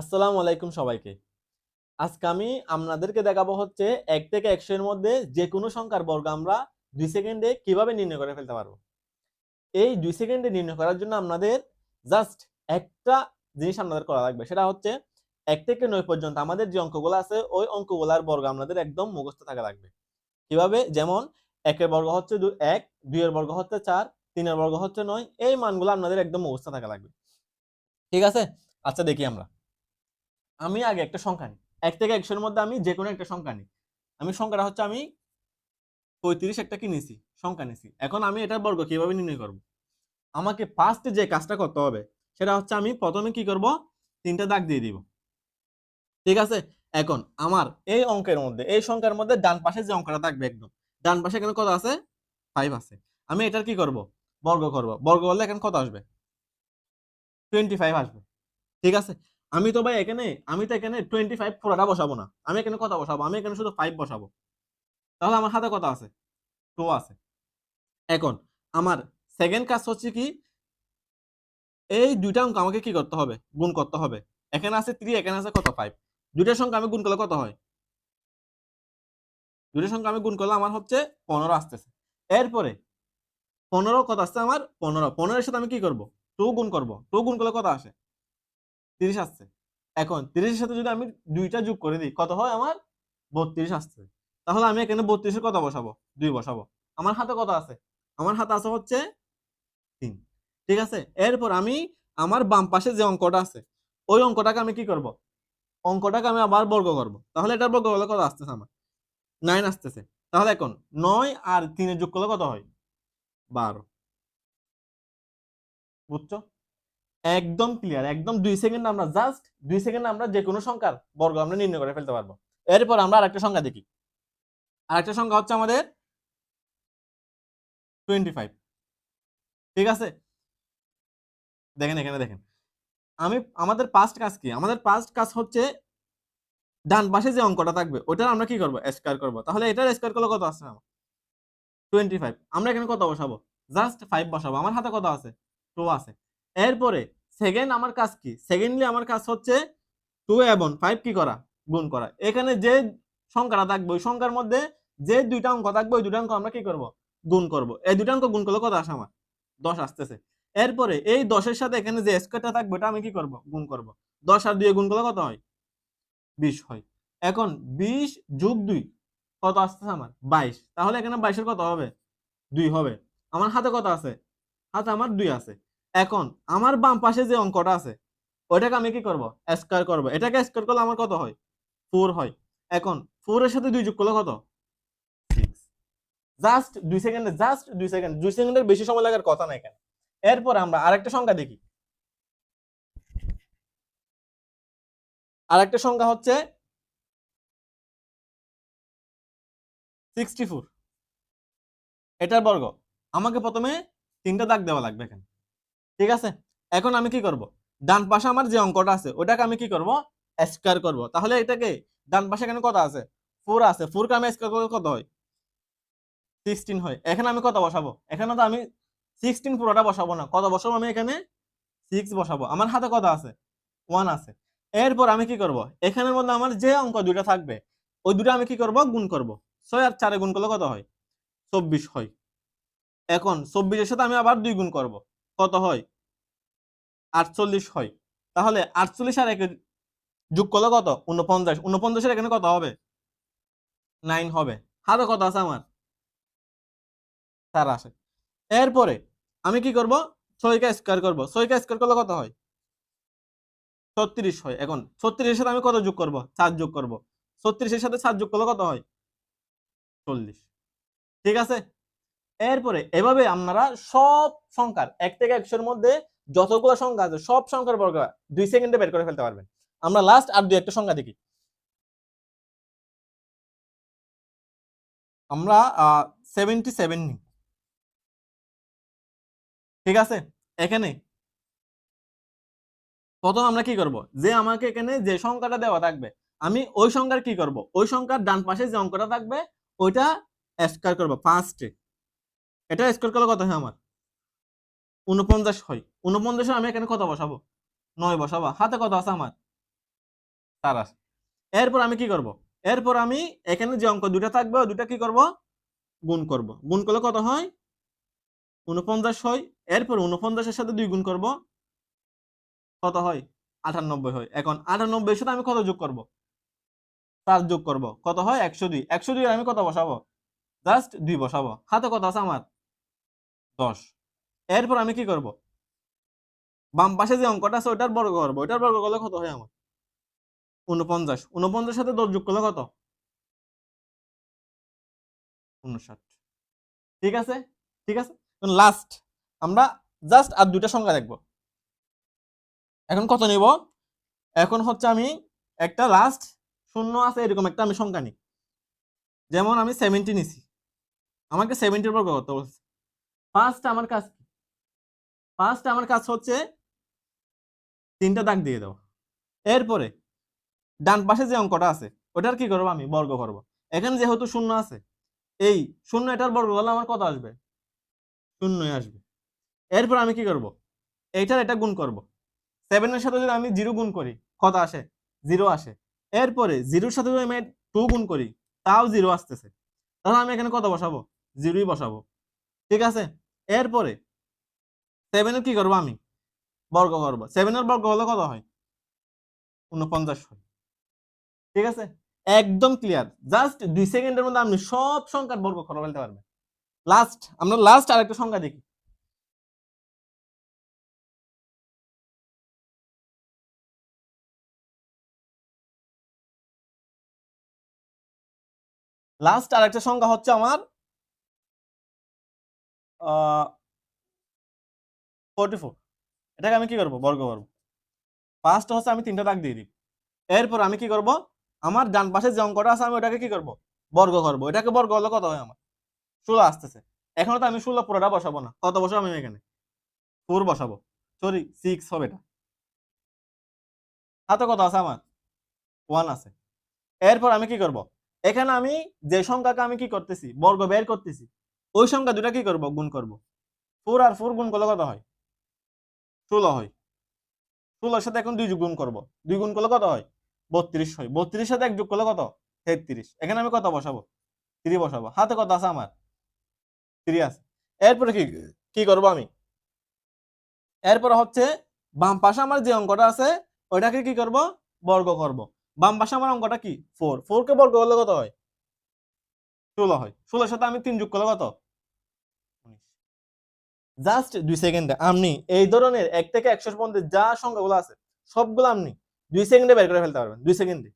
আসসালামু আলাইকুম সবাইকে। আজকে আমি আপনাদেরকে দেখাবো হচ্ছে এক থেকে একশো এর মধ্যে যে কোনো সংখ্যার বর্গ আমরা দুই সেকেন্ডে কীভাবে নির্ণয় করে ফেলতে পারব। এই দুই সেকেন্ডে নির্ণয় করার জন্য আপনাদের জাস্ট একটা জিনিস আপনাদের করা লাগবে, সেটা হচ্ছে এক থেকে নয় পর্যন্ত আমাদের যে অঙ্কগুলো আছে, ওই অঙ্কগুলার বর্গ আপনাদের একদম মুখস্থ থাকা লাগবে। কীভাবে? যেমন একের বর্গ হচ্ছে এক, দুইয়ের বর্গ হচ্ছে চার, তিনের বর্গ হচ্ছে নয়, এই মানগুলো আপনাদের একদম মুখস্থ থাকা লাগবে। ঠিক আছে? আচ্ছা দেখি আমরা। আমি আগে একটা সংখ্যা নিই। এক থেকে একশোর মধ্যে আমি যে কোনো একটা সংখ্যা নিই। আমি সংখ্যাটা হচ্ছে আমি পঁয়ত্রিশ একটা কি নিছি? সংখ্যা নিছি। এখন আমি এটার বর্গ কীভাবে নির্ণয় করব? আমাকে ফার্স্ট যে কাজটা করতে হবে, সেটা হচ্ছে আমি প্রথমে কি করব? তিনটা দাগ দিয়ে দিব। ঠিক আছে? এখন আমার এই অঙ্কের মধ্যে, এই সংখ্যার মধ্যে ডান পাশে যে অঙ্কটা থাকবে একদম, ডান পাশে এখানে কত আছে? ফাইভ আছে। আমি এটার কি করব? বর্গ করব। বর্গ করলে এখানে কত আসবে? টোয়েন্টি ফাইভ আসবে। ঠিক আছে? আমি তো ভাই এখানে, আমি তো এখানে টোয়েন্টি ফাইভ পুরোটা বসাবো না। আমি এখানে কথা বসাবো, আমি এখানে শুধু ফাইভ বসাবো। তাহলে আমার হাতে কথা আছে? টু আছে। এখন, আমার সেকেন্ড কাজ হচ্ছে কি, এই দুইটা অঙ্ক আমাকে কি করতে হবে? গুণ করতে হবে। এখানে আছে থ্রি এখানে আছে কত? ফাইভ দুইটার সংখ্যা আমি গুণ করলে কত হয়? দুইটার সংখ্যা আমি গুণ করলে আমার হচ্ছে পনেরো আসতেছে। এরপরে, পনেরো কত আসছে আমার? পনেরো। পনেরোর সাথে আমি কি করব? টু গুণ করব। টু গুণ করলে কত আসে? তিরিশ আসছে। এখন তিরিশের সাথে যদি আমি দুইটা যোগ করে দিই, কত হয় আমার? বত্রিশ আসছে। তাহলে আমি এখানে বত্রিশের কত বসাবো, দুই বসাবো। আমার হাতে কত আছে? আমার হাতে আছে হচ্ছে তিন। ঠিক আছে? এরপর আমি আমার বাম পাশে যে অঙ্কটা আছে, ওই অঙ্কটাকে আমি কি করব? অঙ্কটাকে আমি আবার বর্গ করব। তাহলে এটার বর্গ করলে কত আসতেছে আমার? নাইন আসতেছে। তাহলে এখন নয় আর তিনের যোগ করলে কত হয়? বারো। বুঝছ? একদম ক্লিয়ার একদম দুই সেকেন্ড আমরা জাস্ট দুই সেকেন্ড আমরা যে কোনো সংখ্যার বর্গ আমরা নির্ণয় করে ফেলতে পারব। এরপর আমরা আরেকটা সংখ্যা দেখি। আরেকটা সংখ্যা হচ্ছে আমাদের টোয়েন্টি ফাইভ ঠিক আছে? দেখেন, এখানে দেখেন। আমি, আমাদের পাস্ট কাজ কি? আমাদের পাস্ট কাজ হচ্ছে ডান পাশে যে অঙ্কটা থাকবে, ওটার আমরা কি করব? স্কোয়ার করব। তাহলে এটার স্কোয়ার করলে কত আসছে আমার? টোয়েন্টি ফাইভ আমরা এখানে কত বসাবো? জাস্ট ফাইভ বসাবো। আমার হাতে কত আছে? টু আছে। এরপরে সেকেন্ড আমার কাজ কি? সেকেন্ডলি আমার কাজ হচ্ছে টু এবং ফাইভ কি করা? গুণ করা। এখানে যে সংখ্যাটা থাকবে, ওই সংখ্যার মধ্যে যে দুইটা অঙ্ক থাকবে, ওই দুইটা অঙ্ক আমরা কি করব? গুণ করব। এই দুইটা অঙ্ক গুণ করলে কত আসে আমার? দশ আসতেছে। এরপরে এই দশের সাথে এখানে যে স্কোয়ারটা থাকবে, ওটা আমি কি করব? গুণ করব। দশ আর দুই গুণ করলে কত হয়? বিশ হয়। এখন বিশ যোগ দুই, কত আসতেছে আমার? বাইশ। তাহলে এখানে বাইশের কত হবে? দুই হবে। আমার হাতে কত আছে? হাতে আমার দুই আছে। এখন আমার বাম পাশে যে অঙ্কটা আছে, ওইটাকে আমি কি করব? স্কোয়ার করব। এটাকে স্কোয়ার করলে আমার কত হয়? ফোর হয়। এখন ফোর এর সাথে দুই যোগ করলে কত? জাস্ট দুই সেকেন্ডে জাস্ট দুই সেকেন্ড দুই সেকেন্ডের বেশি সময় লাগার কথা না এখানে এরপর আমরা আরেকটা সংখ্যা দেখি। আরেকটা সংখ্যা হচ্ছে সিক্সটি ফোর এটার বর্গ। আমাকে প্রথমে তিনটা দাগ দেওয়া লাগবে এখানে। ঠিক আছে? এখন আমি কি করব? ডান পাশে আমার যে অঙ্কটা আছে ওটাকে আমি কি করব? স্কোয়ার করব। তাহলে এটাকে ডান পাশে এখানে কত আছে? ফোর আছে। ফোরকে আমি স্কোয়ার করলে কত হয়? সিক্সটিন হয়। এখানে আমি কত বসাবো? এখানে তো আমি সিক্সটিন পুরোটা বসাবো না। কত বসাবো? আমি এখানে সিক্স বসাবো। আমার হাতে কত আছে? ওয়ান আছে। এরপর আমি কি করব? এখানের মধ্যে আমার যে অঙ্ক দুইটা থাকবে, ওই দুটো আমি কি করব? গুণ করব। ছয় আর চারে গুণ করলে কত হয়? চব্বিশ হয়। এখন চব্বিশের সাথে আমি আবার দুই গুণ করব। কত হয়? আটচল্লিশ হয়। তাহলে আটচল্লিশ আর একে যোগ করলে কত? উনপঞ্চাশ উনপঞ্চাশের এখানে কত হবে? নাইন হবে। হাতে কত আছে আমার? চার আসে এরপরে আমি কি করব? ছয়কে স্কোয়ার করব। ছয়কে স্কোয়ার করলে কত হয়? ছত্রিশ হয়। এখন ছত্রিশের সাথে আমি কত যোগ করব? চার যোগ করব। ছত্রিশের সাথে চার যোগ করলে কত হয়? চল্লিশ। ঠিক আছে? এরপরে এভাবে আপনারা সব সংখ্যার এক থেকে একশোর মধ্যে যতগুলো সংখ্যা আছে, সব সংখ্যার বর্গ দুই সেকেন্ডে বের করে ফেলতে পারবেন। আমরা লাস্ট আর দুই একটা সংখ্যা দেখি। আমরা সেভেন্টি সেভেন নিই। ঠিক আছে? এখানে প্রথম আমরা কি করব? যে আমাকে এখানে যে সংখ্যাটা দেওয়া থাকবে, আমি ওই সংখ্যার কি করব? ওই সংখ্যার ডান পাশে যে অঙ্কটা থাকবে, ওইটা স্কোয়ার করব ফার্স্টে এটা স্কোয়ার করলে কত হয় আমার। উনপঞ্চাশ হয়। উনপঞ্চাশে আমি এখানে কত বসাবো? নয় বসাবো। হাতে কত আছে আমার? চার আসে এরপর আমি কি করব? এরপর আমি এখানে যে অঙ্ক দুটা থাকবে দুটা কি করব? গুণ করব। গুণ করলে কত হয়? উনপঞ্চাশ হয়। এরপর উনপঞ্চাশের সাথে দুই গুণ করব। কত হয়? আটানব্বই হয়। এখন আটানব্বই সাথে আমি কত যোগ করব? চার যোগ করব। কত হয়? একশো দুই। একশো দুই আমি কত বসাবো? জাস্ট দুই বসাবো। হাতে কত আছে আমার? দশ। এরপর আমি কি করব? বাম পাশে যে অঙ্কটা আছে, ওইটার বর্গ করব। ওইটার বর্গ করলে কত হয় আমার? উনপঞ্চাশ উনপঞ্চাশ সাথে দশ যোগ করলে কত? উনষাট ঠিক আছে? ঠিক আছে? লাস্ট আমরা জাস্ট আর দুইটা সংখ্যা দেখব। এখন কত নিব? এখন হচ্ছে আমি একটা লাস্ট শূন্য আছে, এরকম একটা আমি সংখ্যা নিই। যেমন আমি সেভেন্টি নিছি। আমাকে সেভেন্টির বর্গ করতে বলছে। ফার্স্ট আমার কাজ ফার্স্ট আমার কাজ হচ্ছে তিনটা দাগ দিয়ে দাও এরপরে ডান পাশে যে অঙ্কটা আছে, ওটার কি করব আমি? বর্গ করব। এখানে যেহেতু শূন্য আছে, এই শূন্য এটার বর্গ করলে আমার কত আসবে? শূন্যই আসবে। এরপর আমি কি করব? এইটার এটা গুণ করব। সেভেনের সাথে যদি আমি জিরো গুণ করি, কত আসে? জিরো আসে। এরপরে জিরোর সাথে যদি আমি টু গুণ করি, তাও জিরো আসতেছে। তাহলে আমি এখানে কত বসাবো? জিরোই বসাবো। ঠিক আছে? এরপরে সেভেনের কি করব আমি? বর্গ করব। সেভেনের বর্গ হলে কত হয়? উনপঞ্চাশ হয়। ঠিক আছে? একদম ক্লিয়ার জাস্ট দুই সেকেন্ডের মধ্যে আপনি সব সংখ্যার বর্গ করে ফেলতে পারবেন। লাস্ট আমরা লাস্ট আর একটা সংখ্যা দেখি। লাস্ট আর একটা সংখ্যা হচ্ছে আমার এটাকে আমি কি করব? বর্গ করব। ফার্স্ট হচ্ছে আমি তিনটা দাগ দিয়ে এরপর আমি কি করব? আমার ডান পাশে যে অঙ্কটা আছে, আমি ওটাকে কি করব? বর্গ করব। এটাকে বর্গ কত হয় আমার? ষোলো আসতেছে। এখন তো আমি ষোলো পুরোটা বসাবো না। কত বসাবো আমি এখানে? ফোর বসাবো। সরি সিক্স হবে এটা। হাতে কত আছে আমার? ওয়ান আছে। এরপর আমি কি করব? এখানে আমি যে সংখ্যাকে আমি কি করতেছি? বর্গ বের করতেছি। ওই সংখ্যা দুটা কি করব? গুণ করব। ফোর আর ফোর গুণ করলে কত হয়? ষোলো হয়। ষোলোর সাথে এখন দুই যোগ গুণ করব। দুই গুণ করলে কত হয়? বত্রিশ হয়। বত্রিশ সাথে এক যোগ করলে কত? তেত্রিশ। এখানে আমি কত বসাবো? থ্রি বসাবো। হাতে কত আছে আমার? থ্রি আছে। এরপরে কি কি করব আমি? এরপরে হচ্ছে বাম পাশে আমার যে অঙ্কটা আছে, ওইটাকে কি করব? বর্গ করব। বাম পাশে আমার অঙ্কটা কি? ফোর ফোর কে বর্গ করলে কত হয়? ষোলো হয়। ষোলোর সাথে আমি তিন যোগ করলে কত? জাস্ট দুই সেকেন্ডে আপনি এই ধরনের এক থেকে একশো পর্যন্ত যা সংখ্যাগুলো আছে, সবগুলো আপনি দুই সেকেন্ডে বের করে ফেলতে পারবেন, দুই সেকেন্ডে